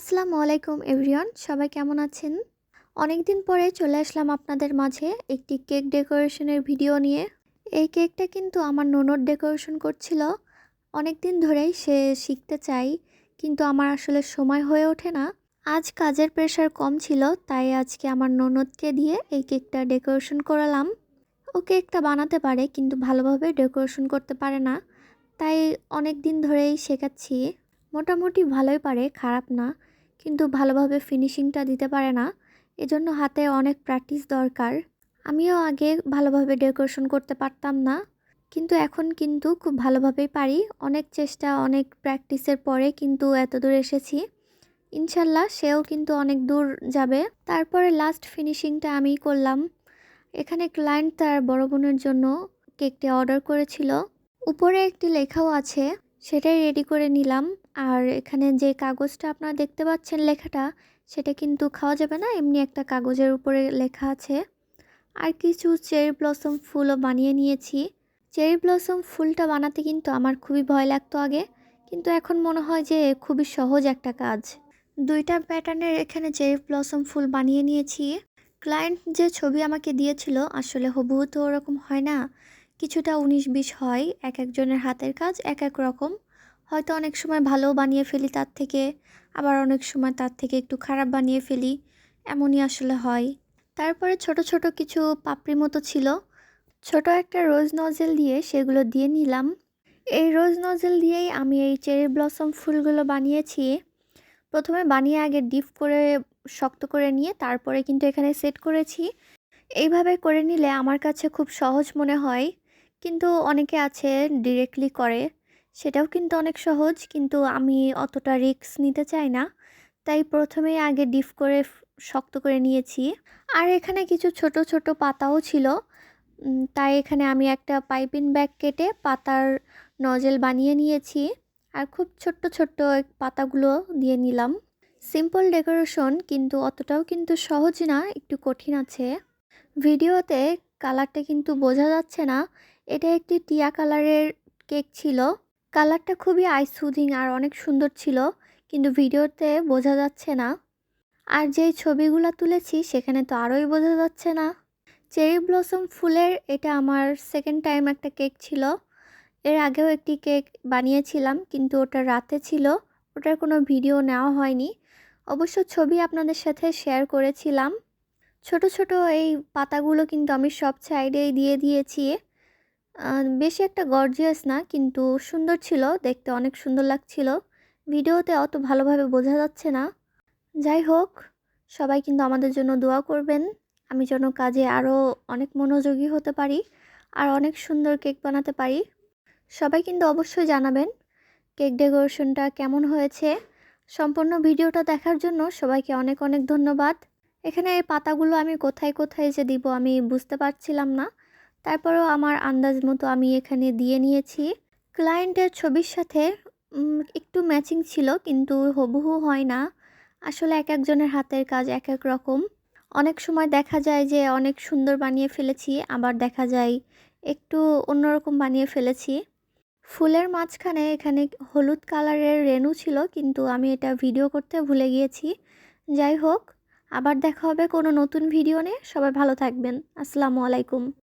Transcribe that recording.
আসসালামু আলাইকুম এভরিওয়ান, সবাই কেমন আছেন? অনেক দিন পরে চলে আসলাম আপনাদের মাঝে একটি কেক ডেকোরেশনের ভিডিও নিয়ে। এই কেকটা কিন্তু আমার ননদ ডেকোরেশন করছিল। অনেক দিন ধরেই সে শিখতে চাই, কিন্তু আমার আসলে সময় হয়ে ওঠে না। আজ কাজের প্রেশার কম ছিল, তাই আজকে আমার ননদকে দিয়ে এই কেকটা ডেকোরেশন করালাম। ও কেকটা বানাতে পারে, কিন্তু ভালোভাবে ডেকোরেশন করতে পারে না। তাই অনেক দিন ধরেই শেখাচ্ছি। মোটামুটি ভালোই পারে, খারাপ না। কিন্তু ভালোভাবে ফিনিশিংটা দিতে পারে না। এজন্য হাতে অনেক প্র্যাকটিস দরকার। আমিও আগে ভালোভাবে ডেকোরেশন করতে পারতাম না। কিন্তু এখন কিন্তু খুব ভালোভাবেই পারি। অনেক চেষ্টা, অনেক প্র্যাকটিসের পরে কিন্তু এত দূর এসেছি। ইনশাল্লাহ সেও কিন্তু অনেক দূর যাবে। তারপরে লাস্ট ফিনিশিংটা আমিই করলাম। এখানে ক্লায়েন্ট তার বড় বোনের জন্য কেকটি অর্ডার করেছিল। উপরে একটি লেখাও আছে। সেটাই রেডি করে নিলাম। আর এখানে যে কাগজটা আপনারা দেখতে পাচ্ছেন লেখাটা, সেটা কিন্তু খাওয়া যাবে না। এমনি একটা কাগজের উপরে লেখা আছে। আর কিছু চেরি ব্লসম ফুলও বানিয়ে নিয়েছি। চেরি ব্লসম ফুলটা বানাতে কিন্তু আমার খুবই ভয় লাগতো আগে। কিন্তু এখন মনে হয় যে খুবই সহজ একটা কাজ। দুইটা প্যাটার্নের এখানে চেরি ব্লসম ফুল বানিয়ে নিয়েছি। ক্লায়েন্ট যে ছবি আমাকে দিয়েছিল, আসলে হুবহু তো ওরকম হয় না। কিছুটা উনিশ বিশ হয়, এক একজনের হাতের কাজ, এক এক রকম। হয়তো অনেক সময় ভালো বানিয়ে ফেলি তার থেকে, আবার অনেক সময় তার থেকে একটু খারাপ বানিয়ে ফেলি, এমনই আসলে হয়। তারপরে ছোট ছোট কিছু পাপড়ি মতো ছিল। ছোট একটা রোজ নজেল দিয়ে সেগুলো দিয়ে নিলাম। এই রোজ নজেল দিয়েই আমি এই চেরি ব্লসম ফুলগুলো বানিয়েছি। প্রথমে বানিয়ে আগে ডিপ করে, শক্ত করে নিয়ে তারপরে কিন্তু এখানে সেট করেছি। এইভাবে করে নিলে আমার কাছে খুব সহজ মনে হয়, কিন্তু অনেকে আছে ডিরেক্টলি করে। সেটাও কিন্তু অনেক সহজ। কিন্তু আমি অতটা রিস্ক নিতে চাই না। তাই প্রথমেই আগে ডিপ করে শক্ত করে নিয়েছি। আর এখানে কিছু ছোট ছোট পাতাও ছিল। তাই এখানে আমি একটা পাইপিং ব্যাগ কেটে পাতার নজেল বানিয়ে নিয়েছি। আর খুব ছোট্ট ছোট্ট পাতাগুলো দিয়ে নিলাম। সিম্পল ডেকোরেশন কিন্তু অতটাও কিন্তু সহজ না, একটু কঠিন আছে। ভিডিওতে কালারটা কিন্তু বোঝা যাচ্ছে না। এটা একটি টিয়া কালারের কেক ছিল। কালারটা খুবই আই সুদিং আর অনেক সুন্দর ছিল, কিন্তু ভিডিওতে বোঝা যাচ্ছে না। আর যেই ছবিগুলো তুলেছি, সেখানে তো আরোই বোঝা যাচ্ছে না। চেরি ব্লসম ফুলের এটা আমার সেকেন্ড টাইম একটা কেক ছিল। এর আগেও একটি কেক বানিয়েছিলাম, কিন্তু ওটা রাতে ছিল। ওটার কোনো ভিডিও নেওয়া হয়নি। অবশ্য ছবি আপনাদের সাথে শেয়ার করেছিলাম। ছোট ছোট এই পাতাগুলো কিন্তু আমি সব সাইডেই দিয়ে দিয়েছি। বেশি একটা গর্জিয়াস না, কিন্তু সুন্দর ছিল, দেখতে অনেক সুন্দর লাগছিল। ভিডিওতে অত ভালোভাবে বোঝা যাচ্ছে না। যাই হোক, সবাই কিন্তু আমাদের জন্য দোয়া করবেন। আমি যেন কাজে আরও অনেক মনোযোগী হতে পারি, আর অনেক সুন্দর কেক বানাতে পারি। সবাই কিন্তু অবশ্যই জানাবেন, কেক ডেকোরেশনটা কেমন হয়েছে। সম্পূর্ণ ভিডিওটা দেখার জন্য সবাইকে অনেক অনেক ধন্যবাদ। এখানে এই পাতাগুলো আমি কোথায় কোথায় যে দিব আমি বুঝতে পারছিলাম না। তারপরেও আমার আন্দাজ মতো আমি এখানে দিয়ে নিয়েছি। ক্লায়েন্টের ছবির সাথে একটু ম্যাচিং ছিল, কিন্তু হবহু হয় না। আসলে এক একজনের হাতের কাজ এক এক রকম। অনেক সময় দেখা যায় যে অনেক সুন্দর বানিয়ে ফেলেছি, আবার দেখা যায় একটু অন্যরকম বানিয়ে ফেলেছি। ফুলের মাঝখানে এখানে হলুদ কালারের রেনু ছিল, কিন্তু আমি এটা ভিডিও করতে ভুলে গিয়েছি। যাই হোক, আবার দেখা হবে কোনো নতুন ভিডিও নিয়ে। সবাই ভালো থাকবেন। আসসালামু আলাইকুম।